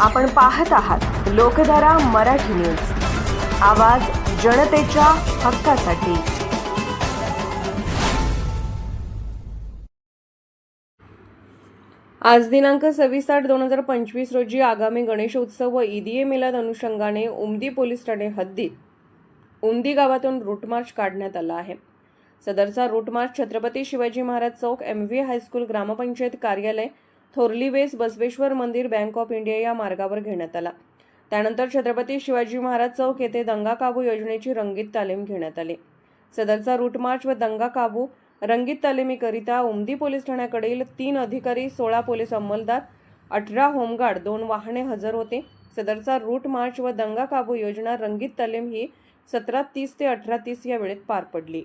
आपण पाहत आहात लोकधारा मराठी न्यूज. आवाज जनतेच्या हक्कासाठी. आज दिनांक सव्वीस आठ दोन हजार पंचवीस रोजी आगामी गणेशोत्सव व ईदीए मिलाद अनुषंगाने उमदी पोलीस ठाणे हद्दीत उमदी गावातून रूट मार्च काढण्यात आला आहे. सदरचा रूट मार्च छत्रपती शिवाजी महाराज चौक एम व्ही हायस्कूल ग्रामपंचायत कार्यालय थोरली वेस बसवेश्वर मंदिर बँक ऑफ इंडिया या मार्गावर घेण्यात आला. त्यानंतर छत्रपती शिवाजी महाराज चौक येथे दंगा काबू योजनेची रंगीत तालीम घेण्यात आली. सदरचा रूट मार्च व दंगा काबू रंगीत तालिमीकरिता उमदी पोलीस ठाण्याकडील तीन अधिकारी सोळा पोलीस अंमलदार अठरा होमगार्ड दोन वाहने हजर होते. सदरचा रूट मार्च व दंगा काबू योजना रंगीत तालीम ही सतरा तीस ते अठरा तीस या वेळेत पार पडली.